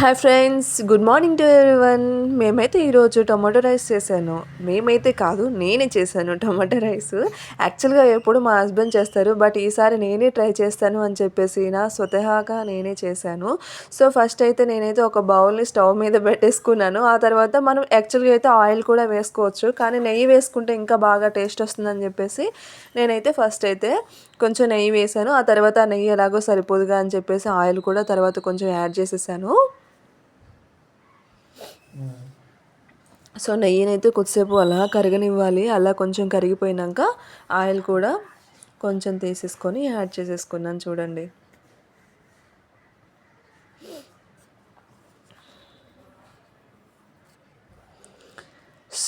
Hi friends good morning to one మేమైతే ఈరోజు tomato rice చేశాను. మేమైతే కాదు నేనే చేశాను టమాటో రైస్. యాక్చువల్గా ఎప్పుడు మా హస్బెండ్ చేస్తారు బట్ ఈసారి నేనే ట్రై చేస్తాను అని చెప్పేసి నా స్వతహాగా నేనే చేశాను. సో ఫస్ట్ అయితే నేనైతే ఒక బౌల్ని స్టవ్ మీద పెట్టేసుకున్నాను. ఆ తర్వాత మనం యాక్చువల్గా అయితే ఆయిల్ కూడా వేసుకోవచ్చు కానీ నెయ్యి వేసుకుంటే ఇంకా బాగా టేస్ట్ వస్తుందని చెప్పేసి నేనైతే ఫస్ట్ అయితే కొంచెం నెయ్యి వేసాను ఆ తర్వాత నెయ్యి ఎలాగో సరిపోదుగా అని చెప్పేసి ఆయిల్ కూడా తర్వాత కొంచెం యాడ్ చేసేసాను. సో నెయ్యినైతే కొద్దిసేపు అలా కరగనివ్వాలి. అలా కొంచెం కరిగిపోయినాక ఆయిల్ కూడా కొంచెం తీసేసుకొని యాడ్ చేసేసుకున్నాను చూడండి.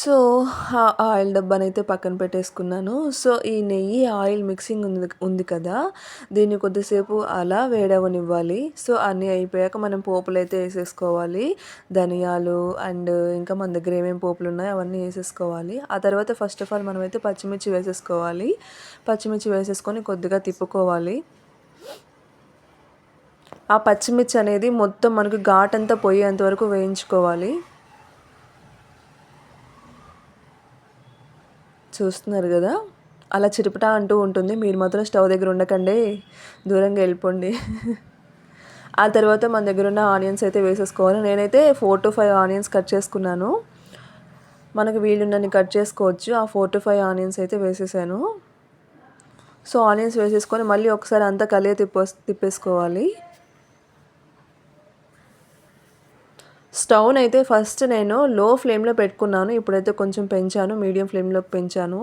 సో ఆ ఆయిల్ డబ్బానైతే పక్కన పెట్టేసుకున్నాను. సో ఈ నెయ్యి ఆయిల్ మిక్సింగ్ ఉంది ఉంది కదా? దీన్ని కొద్దిసేపు అలా వేడవనివ్వాలి. సో అన్నీ అయిపోయాక మనం పోపులు అయితే వేసేసుకోవాలి. ధనియాలు అండ్ ఇంకా మన దగ్గర ఏమేమి పోపులు ఉన్నాయో అవన్నీ వేసేసుకోవాలి. ఆ తర్వాత ఫస్ట్ ఆఫ్ ఆల్ మనమైతే పచ్చిమిర్చి వేసేసుకోవాలి. పచ్చిమిర్చి వేసేసుకొని కొద్దిగా తిప్పుకోవాలి. ఆ పచ్చిమిర్చి అనేది మొత్తం మనకు ఘాట్ అంతా పోయేంత వరకు వేయించుకోవాలి. చూస్తున్నారు కదా? అలా చిరుపట అంటూ ఉంటుంది. మీరు మాత్రం స్టవ్ దగ్గర ఉండకండి. దూరంగా వెళ్ళిపోండి. ఆ తర్వాత మన దగ్గర ఉన్న ఆనియన్స్ అయితే వేసేసుకోవాలి. నేనైతే four to five onions cut చేసుకున్నాను. మనకు వీలున్నని కట్ చేసుకోవచ్చు. ఆ ఫోర్ టు ఫైవ్ ఆనియన్స్ అయితే వేసేసాను. సో ఆనియన్స్ వేసేసుకొని మళ్ళీ ఒకసారి అంతా కలియ తిప్ప తిప్పేసుకోవాలి. స్టవ్ అయితే ఫస్ట్ నేను లో ఫ్లేమ్లో పెట్టుకున్నాను. ఇప్పుడైతే కొంచెం పెంచాను. మీడియం ఫ్లేమ్లోకి పెంచాను.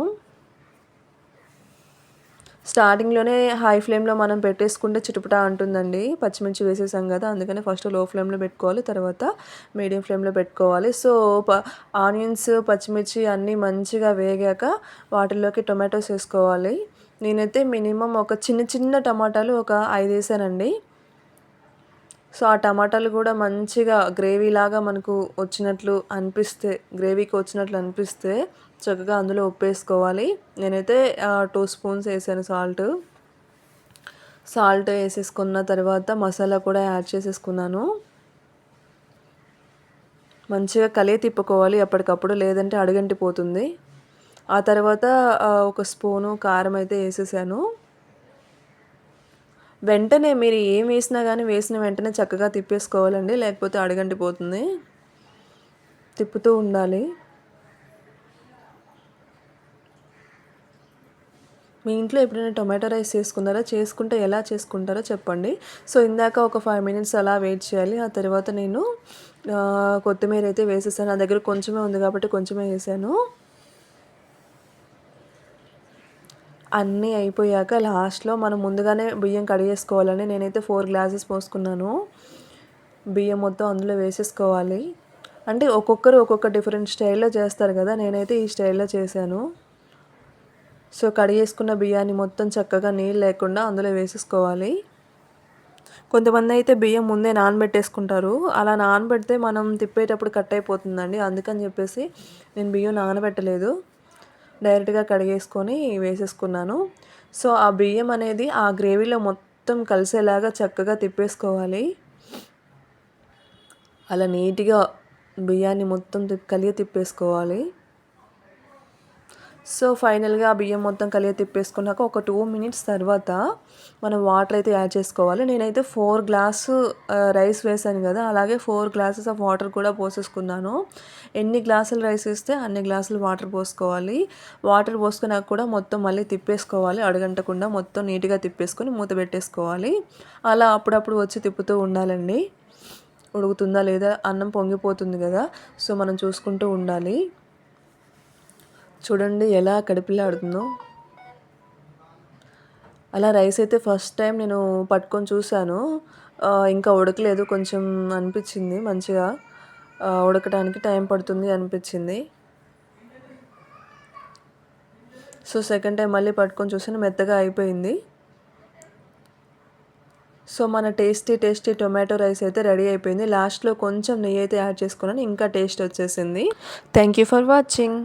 స్టార్టింగ్లోనే హై ఫ్లేమ్లో మనం పెట్టేసుకుంటే చిటుపుటా అంటుందండి. పచ్చిమిర్చి వేసేసాం కదా అందుకని ఫస్ట్లో ఫ్లేమ్లో పెట్టుకోవాలి. తర్వాత మీడియం ఫ్లేమ్లో పెట్టుకోవాలి. సో ఆనియన్స్ పచ్చిమిర్చి అన్నీ మంచిగా వేగాక వాటిల్లోకి టొమాటోస్ వేసుకోవాలి. నేనైతే మినిమం ఒక చిన్న చిన్న టమాటాలు ఒక ఐదు వేసానండి సో ఆ టమాటాలు కూడా మంచిగా గ్రేవీ లాగా మనకు వచ్చినట్లు అనిపిస్తే గ్రేవీకి వచ్చినట్లు అనిపిస్తే చక్కగా అందులో ఉప్పు వేసుకోవాలి నేనైతే టూ స్పూన్స్ వేసాను సాల్ట్. సాల్ట్ వేసేసుకున్న తర్వాత మసాలా కూడా యాడ్ చేసేసుకున్నాను. మంచిగా కలియ తిప్పుకోవాలి అప్పటికప్పుడు లేదంటే అడుగంటిపోతుంది. ఆ తర్వాత ఒక స్పూను కారం అయితే వేసేసాను. వెంటనే మీరు ఏం వేసినా కానీ వేసిన వెంటనే చక్కగా తిప్పేసుకోవాలండి లేకపోతే అడగంటిపోతుంది తిప్పుతూ ఉండాలి. మీ ఇంట్లో ఎప్పుడైనా టొమాటో రైస్ చేసుకున్నారా? చేసుకుంటే ఎలా చేసుకుంటారో చెప్పండి. సో ఇందాక ఒక ఫైవ్ మినిట్స్ అలా వెయిట్ చేయాలి. ఆ తర్వాత నేను కొత్తిమీర అయితే వేసేసాను. నా దగ్గర కొంచెమే ఉంది కాబట్టి కొంచెమే వేసాను. అన్నీ అయిపోయాక లాస్ట్లో మనం ముందుగానే బియ్యం కడిగేసుకోవాలని నేనైతే ఫోర్ గ్లాసెస్ పోసుకున్నాను. బియ్యం మొత్తం అందులో వేసేసుకోవాలి. అంటే ఒక్కొక్కరు ఒక్కొక్క డిఫరెంట్ స్టైల్లో చేస్తారు కదా నేనైతే ఈ స్టైల్లో చేశాను. సో కడిగేసుకున్న బియ్యాన్ని మొత్తం చక్కగా నీళ్ళు లేకుండా అందులో వేసేసుకోవాలి. కొంతమంది అయితే బియ్యం ముందే నానబెట్టేసుకుంటారు. అలా నానబెడితే మనం తిప్పేటప్పుడు కట్ అయిపోతుందండి. అందుకని చెప్పేసి నేను బియ్యం నానబెట్టలేదు. డైరెక్ట్గా కడిగేసుకొని వేసేసుకున్నాను. సో ఆ బియ్యం అనేది ఆ గ్రేవీలో మొత్తం కలిసేలాగా చక్కగా తిప్పేసుకోవాలి. అలా నీట్గా బియ్యాన్ని మొత్తం కలిగి తిప్పేసుకోవాలి. సో ఫైనల్గా బియ్యం మొత్తం కలిగి తిప్పేసుకున్నాక ఒక టూ మినిట్స్ తర్వాత మనం వాటర్ అయితే యాడ్ చేసుకోవాలి. నేనైతే ఫోర్ గ్లాసు రైస్ వేసాను కదా అలాగే ఫోర్ గ్లాసెస్ ఆఫ్ వాటర్ కూడా పోసేసుకున్నాను. ఎన్ని గ్లాసులు రైస్ వేస్తే అన్ని గ్లాసులు వాటర్ పోసుకోవాలి. వాటర్ పోసుకున్నాక కూడా మొత్తం మళ్ళీ తిప్పేసుకోవాలి. అడగంటకుండా మొత్తం నీట్గా తిప్పేసుకొని మూత పెట్టేసుకోవాలి. అలా అప్పుడప్పుడు వచ్చి తిప్పుతూ ఉండాలండి. ఉడుకుతుందా లేదా? అన్నం పొంగిపోతుంది కదా సో మనం చూసుకుంటూ ఉండాలి. చూడండి ఎలా కడిపిలాడుతుందో అలా రైస్ అయితే ఫస్ట్ టైం నేను పట్టుకొని చూశాను. ఇంకా ఉడకలేదు కొంచెం అనిపించింది మంచిగా. ఉడకడానికి టైం పడుతుంది అనిపించింది. సో సెకండ్ టైం మళ్ళీ పట్టుకొని చూసాను మెత్తగా అయిపోయింది. సో మన టేస్టీ టేస్టీ టొమాటో రైస్ అయితే రెడీ అయిపోయింది. లాస్ట్లో కొంచెం నెయ్యి అయితే యాడ్ చేసుకున్నాను ఇంకా టేస్ట్ వచ్చేసింది. Thank you for watching